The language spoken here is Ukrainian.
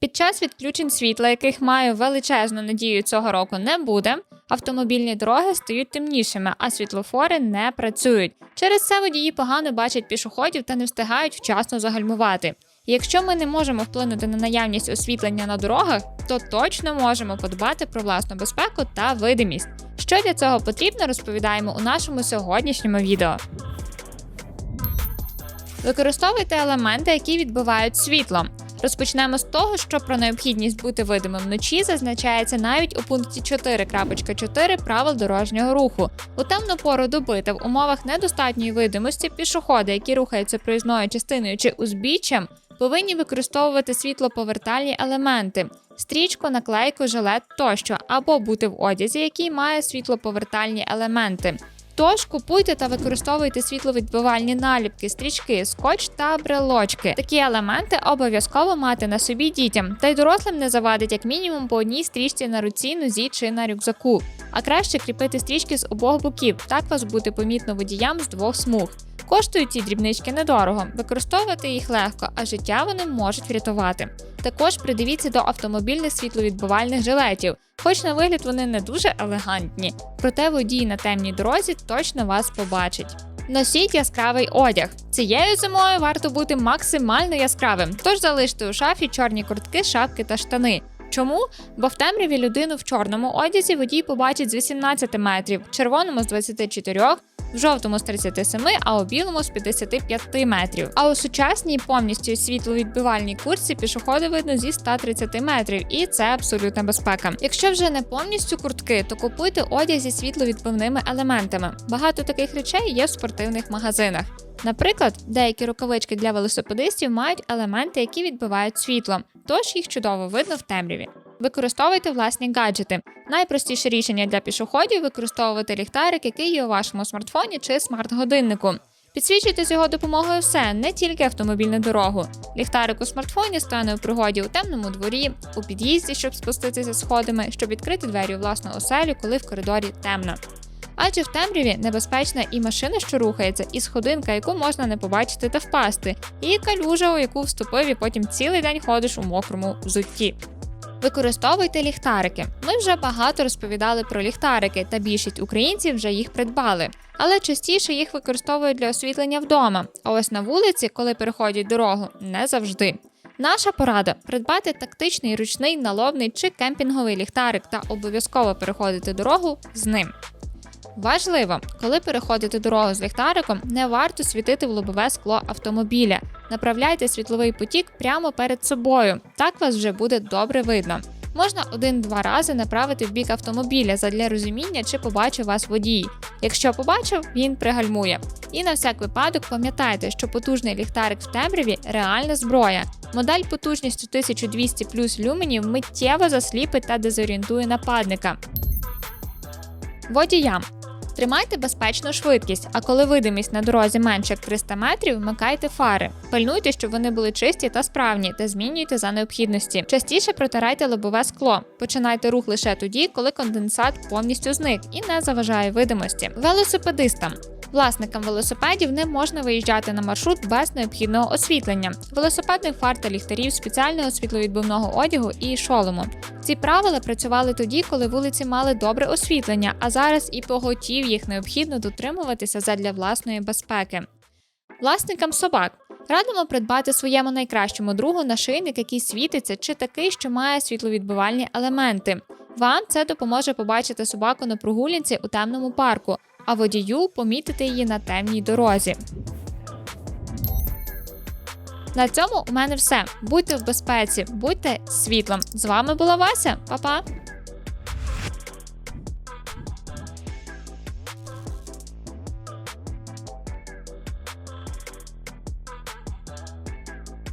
Під час відключень світла, яких маю величезну надію цього року не буде, автомобільні дороги стають темнішими, а світлофори не працюють. Через це водії погано бачать пішоходів та не встигають вчасно загальмувати. Якщо ми не можемо вплинути на наявність освітлення на дорогах, то точно можемо подбати про власну безпеку та видимість. Що для цього потрібно, розповідаємо у нашому сьогоднішньому відео. Використовуйте елементи, які відбивають світло. Розпочнемо з того, що про необхідність бути видимим вночі зазначається навіть у пункті 4.4 правил дорожнього руху. У темну пору доби та в умовах недостатньої видимості пішоходи, які рухаються проїзною частиною чи узбіччям, повинні використовувати світлоповертальні елементи, стрічку, наклейку, жилет тощо, або бути в одязі, який має світлоповертальні елементи. Тож купуйте та використовуйте світловідбивальні наліпки, стрічки, скотч та брелочки. Такі елементи обов'язково мати на собі дітям, та й дорослим не завадить як мінімум по одній стрічці на руці, нозі чи на рюкзаку. А краще кріпити стрічки з обох боків, так вас буде помітно водіям з двох смуг. Коштують ці дрібнички недорого, використовувати їх легко, а життя вони можуть врятувати. Також придивіться до автомобільних світловідбивальних жилетів, хоч на вигляд вони не дуже елегантні, проте водій на темній дорозі точно вас побачить. Носіть яскравий одяг. Цією зимою варто бути максимально яскравим, тож залиште у шафі чорні куртки, шапки та штани. Чому? Бо в темряві людину в чорному одязі водій побачить з 18 метрів, червоному з 24, в жовтому з 37, а у білому з 55 метрів. А у сучасній повністю світловідбивальній куртці пішоходи видно зі 130 метрів, і це абсолютна безпека. Якщо вже не повністю куртки, то купуйте одяг зі світловідбивними елементами. Багато таких речей є в спортивних магазинах. Наприклад, деякі рукавички для велосипедистів мають елементи, які відбивають світло, тож їх чудово видно в темряві. Використовуйте власні гаджети. Найпростіше рішення для пішоходів використовувати ліхтарик, який є у вашому смартфоні чи смарт-годиннику. Підсвічуйте з його допомогою все, не тільки автомобільну дорогу. Ліхтарик у смартфоні стане у пригоді у темному дворі, у під'їзді, щоб спуститися сходами, щоб відкрити двері у власну оселю, коли в коридорі темно. Адже в темряві небезпечна і машина, що рухається, і сходинка, яку можна не побачити та впасти, і калюжа, у яку вступив, і потім цілий день ходиш у мокрому взутті. Використовуйте ліхтарики. Ми вже багато розповідали про ліхтарики, та більшість українців вже їх придбали. Але частіше їх використовують для освітлення вдома. А ось на вулиці, коли переходять дорогу, не завжди. Наша порада придбати тактичний ручний налобний чи кемпінговий ліхтарик та обов'язково переходити дорогу з ним. Важливо, коли переходите дорогу з ліхтариком, не варто світити в лобове скло автомобіля. Направляйте світловий потік прямо перед собою. Так вас вже буде добре видно. Можна один-два рази направити в бік автомобіля задля розуміння, чи побачив вас водій. Якщо побачив, він пригальмує. І на всяк випадок пам'ятайте, що потужний ліхтарик в темряві реальна зброя. Модель потужністю 1200 плюс люменів миттєво засліпить та дезорієнтує нападника. Водіям. Тримайте безпечну швидкість, а коли видимість на дорозі менше як 300 метрів, вмикайте фари. Пильнуйте, щоб вони були чисті та справні, та змінюйте за необхідності. Частіше протирайте лобове скло. Починайте рух лише тоді, коли конденсат повністю зник і не заважає видимості. Велосипедистам. Власникам велосипедів не можна виїжджати на маршрут без необхідного освітлення, велосипедних фар та ліхтарів, спеціального світловідбивного одягу і шолому. Ці правила працювали тоді, коли вулиці мали добре освітлення, а зараз і поготів їх необхідно дотримуватися задля власної безпеки. Власникам собак радимо придбати своєму найкращому другу нашийник, який світиться, чи такий, що має світловідбивальні елементи. Вам це допоможе побачити собаку на прогулянці у темному парку, а водію помітити її на темній дорозі. На цьому у мене все. Будьте в безпеці, будьте світлом. З вами була Вася, Па-па!